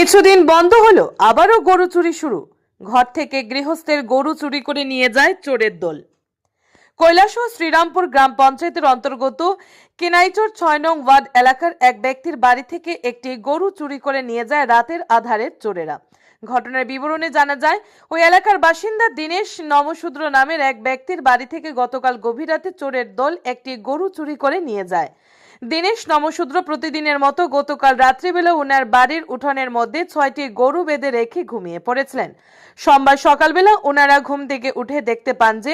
কিছুদিন বন্ধ হলো, আবারও গরু চুরি শুরু। ঘর থেকে গৃহস্থের গরু চুরি করে নিয়ে যায় চোরের দল। কৈলাসহ শ্রীরামপুর গ্রাম পঞ্চায়েতের অন্তর্গত কেনাইচর ছয় নং ওয়ার্ড এলাকার এক ব্যক্তির বাড়ি থেকে একটি গরু চুরি করে নিয়ে যায় রাতের আধারে চোরেরা। ঘটনার বিবরণে জানা যায়, ওই এলাকার বাসিন্দা দীনেশ নমশূদ্র নামের এক ব্যক্তির বাড়ি থেকে গতকাল গভীর রাতে চোরের দল একটি গরু চুরি করে নিয়ে যায়। দীনেশ নমশূদ্র প্রতিদিনের মতো গতকাল রাত্রিবেলা উনার বাড়ির উঠোনের মধ্যে ছয়টি গরু বেঁধে রেখে ঘুমিয়ে পড়েছিলেন। সোমবার সকালবেলা ওনারা ঘুম থেকে উঠে দেখতে পান যে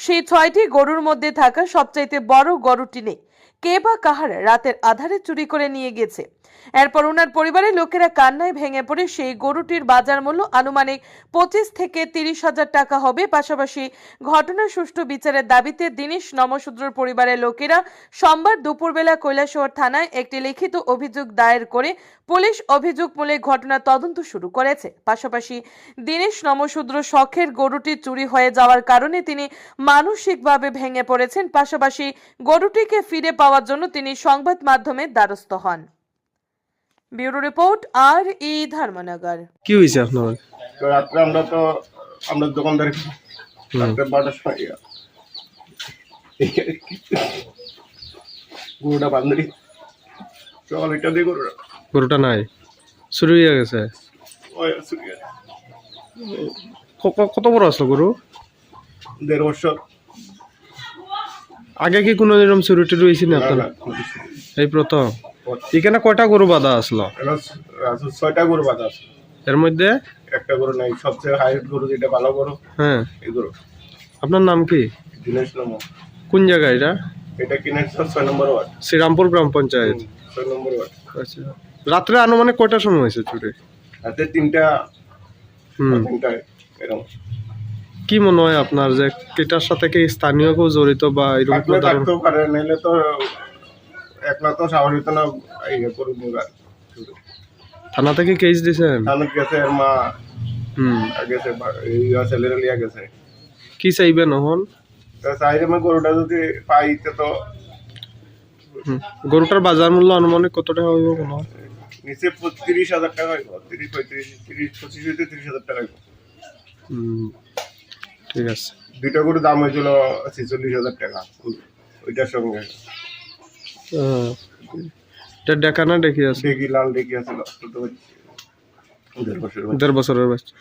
সেই ছয়টি গরুর মধ্যে থাকা সবচাইতে বড় গরুটি নেই। কে বা কাহার রাতের আধারে চুরি করে নিয়ে গেছে। এরপর ওনার পরিবারের লোকেরা কান্নায় ভেঙে পড়ে সেই গরুটির বাজার মূল্য আনুমানিক পঁচিশ থেকে তিরিশ হাজার টাকা হবে। পাশাপাশি ঘটনার সুষ্ঠু বিচারের দাবিতে দীনেশ নমশূদ্রর পরিবারের লোকেরা সোমবার দুপুরবেলা কৈলাসহর থানায় একটি লিখিত অভিযোগ দায়ের করে পুলিশ অভিযোগ মূলে ঘটনা তদন্ত শুরু করেছে। পাশাপাশি দীনেশ নমশূদ্র শখের গরুটি চুরি হয়ে যাওয়ার কারণে তিনি মানসিকভাবে ভেঙে পড়েছেন। পাশাপাশি গরুটিকে ফিরে পাওয়ার জন্য তিনি সংবাদ মাধ্যমের দ্বারস্থ হন। ব্যুরো রিপোর্ট আর ই ধর্মনগর। কি হয়েছে আপনার? তো রাত্রে আমরা তো আমরা দোকানদার রাত্রে বারোটার সময়। গরুটা বান্ধবী। সকাল এটা দিয়ে গরুটা। গরুটা নাই? শুরু হয়ে গেছে? ওই শুকিয়ে ক- ক- কত বড় আসলো গরু? দেড় বছর। আগে কি কোনো এরকম চুরি টুরি হয়েছে না না, আপনার। এই প্রথম। এখানে কয়টা গরু বাঁধা আসলো? ছয়টা গরু বাঁধা আসলো। এর মধ্যে? একটা গরু নাই সবচেয়ে হাইট গরু যেটা ভালো গরু হ্যাঁ। এই গরু। আপনার নাম কি? দিনেশ নম্বর কোন জায়গা এটা? এটা কিনে ছয় নম্বর ওয়ার্ড। শ্রীরামপুর গ্রাম পঞ্চায়েত। ছয় নম্বর ওয়ার্ড। আচ্ছা। রাত্রে আনুমানিক কয়টার সময় হয়েছে চুরি? রাতে তিনটা হুম। তিনটা এরকম কি মনে হয় আপনার যে এটার সাথে কি স্থানীয় কেউ জড়িত বা এরকম কোনো থাকতেও পারে নাহলে তো একলা তো হইতো না থানা থেকে কেস দিয়েছেন? থানাত গেছে মা হুম। গেছে এই ছেলেরা লিয়া গেছে। কি চাইবেন তো চাইলে আমি গরুটা যদি পাই তে। গরুটার বাজার মূল্য আনুমানিক কত টাকা হইব মনে হয়? নিচে তিরিশ হাজার টাকা হইব তিরিশ পঁয়ত্রিশ তিরিশ পঁচিশ হইতে তিরিশ হাজার টাকা হইব। হুম, ঠিক আছে। দুইটা গরুর দাম হয়েছিল ছেচল্লিশ হাজার টাকা। ওইটার সঙ্গে। এটা দেখা না দেখি আছে? ডেকি লাল ডেকি দেড় দেড় বছরের বাচ্চা।